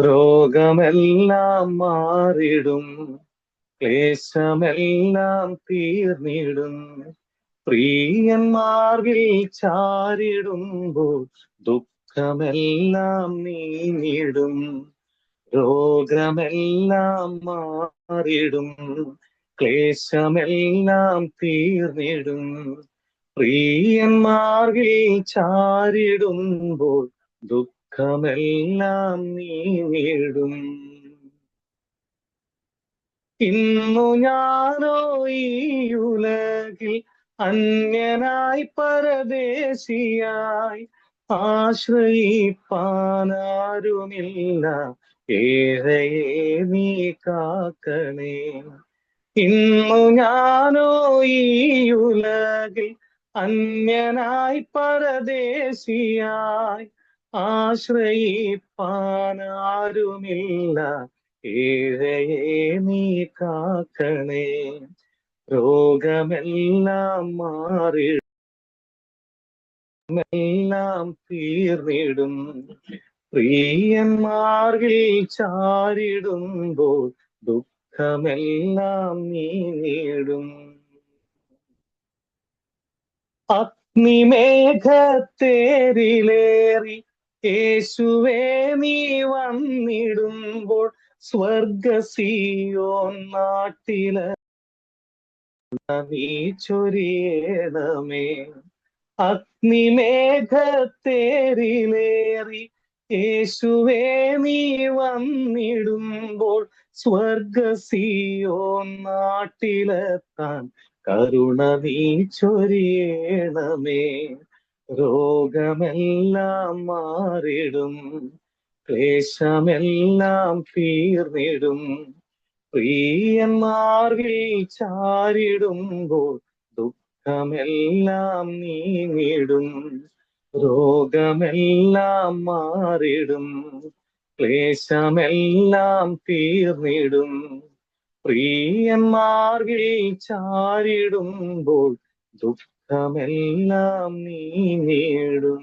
രോഗമെല്ലാം മാറിടും ക്ലേശമെല്ലാം തീർന്നിടും. പ്രിയന്മാർവിൽ ചാരിടുമ്പോൾ ദുഃഖമെല്ലാം നീങ്ങിടും. രോഗമെല്ലാം മാറിടും ക്ലേശമെല്ലാം തീർന്നിടും. പ്രിയന്മാർവിൽ ചാരിടുമ്പോൾ ദുഃഖമെല്ലാം നീ നേടും. ഇന്നു ഞാനോ ഈ അന്യനായി പരദേശിയായി ആശ്രയിപ്പാനാരുമില്ല. ഏഴയെ നീ കാക്കണേ. ഇന്നു ഞാനോ ഈ അന്യനായി പരദേശിയായി ആശ്രയിപ്പാനാരുമില്ല. ഏഴയെ നീ കാക്കണേ. രോഗമെല്ലാം മാറി എല്ലാം തീർന്നിടും. പ്രിയന്മാർഗിൽ ചാരിടുമ്പോൾ ദുഃഖമെല്ലാം നീങ്ങിടും അഗ്നിമേഘത്തേരിലേറി യേശുവേ നീ വന്നിടുമ്പോൾ സ്വർഗസിയോ നാട്ടിൽ നീ ചൊരിയണമേ. അഗ്നിമേഘത്തേരിലേറി യേശുവേ നീ വന്നിടുമ്പോൾ സ്വർഗസിയോ നാട്ടിലെത്താൻ കരുണ നീ ചൊരിയണമേ. രോഗമെല്ലാം മാറിടും ക്ലേശമെല്ലാം തീർന്നിടും. പ്രിയന്മാർവിൽ ചാരിടുമ്പോൾ ദുഃഖമെല്ലാം നീങ്ങിടും രോഗമെല്ലാം മാറിടും ക്ലേശമെല്ലാം തീർന്നിടും. പ്രിയന്മാർവിൽ ചാരിടുമ്പോൾ ദുഃഖമെല്ലാം നീങ്ങിടും